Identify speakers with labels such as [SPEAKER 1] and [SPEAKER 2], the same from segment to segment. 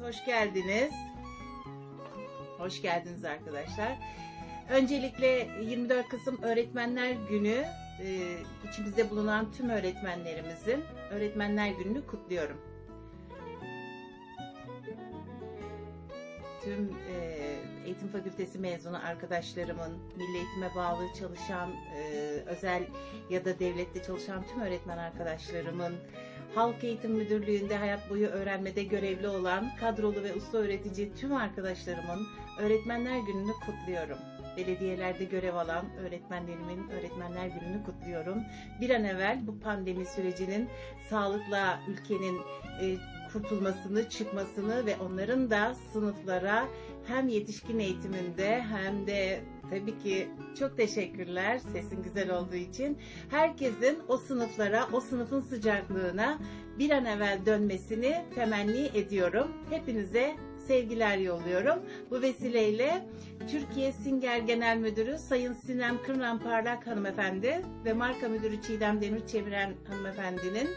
[SPEAKER 1] hoş geldiniz. Hoş geldiniz arkadaşlar. Öncelikle 24 Kasım Öğretmenler Günü e, içimizde bulunan tüm öğretmenlerimizin Öğretmenler Günü'nü kutluyorum. Tüm e, eğitim fakültesi mezunu arkadaşlarımın, milli eğitime bağlı çalışan, e, özel ya da devlette çalışan tüm öğretmen arkadaşlarımın, Halk Eğitim Müdürlüğü'nde hayat boyu öğrenmede görevli olan kadrolu ve usta öğretici tüm arkadaşlarımın Öğretmenler Günü'nü kutluyorum. Belediyelerde görev alan öğretmenlerimin Öğretmenler Günü'nü kutluyorum. Bir an evvel bu pandemi sürecinin sağlıkla ülkenin e, kurtulmasını, çıkmasını ve onların da sınıflara hem yetişkin eğitiminde hem de tabii ki çok teşekkürler sesin güzel olduğu için. Herkesin o sınıflara, o sınıfın sıcaklığına bir an evvel dönmesini temenni ediyorum. Hepinize sevgiler yolluyorum. Bu vesileyle Türkiye Singer Genel Müdürü Sayın Sinem Kırnan Parlak hanımefendi ve marka müdürü Çiğdem Demir Çeviren hanımefendinin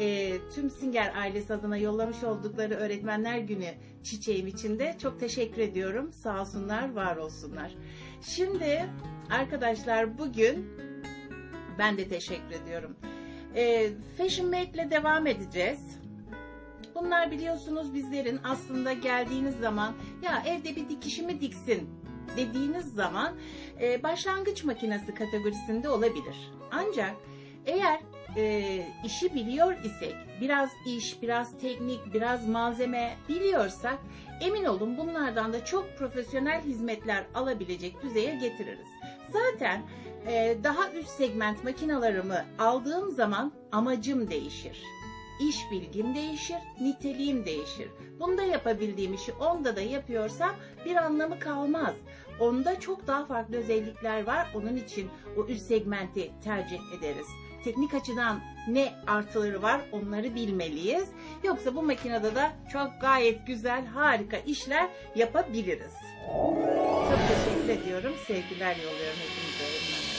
[SPEAKER 1] e, tüm Singer ailesi adına yollamış oldukları Öğretmenler Günü çiçeğim için de çok teşekkür ediyorum. Sağ olsunlar, var olsunlar. Şimdi arkadaşlar bugün ben de teşekkür ediyorum. E, Fashion Mate ile devam edeceğiz. Bunlar biliyorsunuz bizlerin aslında geldiğiniz zaman ya evde bir dikişimi diksin dediğiniz zaman e, başlangıç makinesi kategorisinde olabilir. Ancak eğer e, işi biliyor isek, biraz iş, biraz teknik, biraz malzeme biliyorsak emin olun bunlardan da çok profesyonel hizmetler alabilecek düzeye getiririz. Zaten e, daha üst segment makinalarımı aldığım zaman amacım değişir. İş bilgim değişir, niteliğim değişir. Bunda yapabildiğim işi onda da yapıyorsam bir anlamı kalmaz. Onda çok daha farklı özellikler var. Onun için o üst segmenti tercih ederiz. Teknik açıdan ne artıları var onları bilmeliyiz. Yoksa bu makinede de çok gayet güzel, harika işler yapabiliriz. Çok teşekkür ediyorum. Sevgiler yolluyorum hepinize.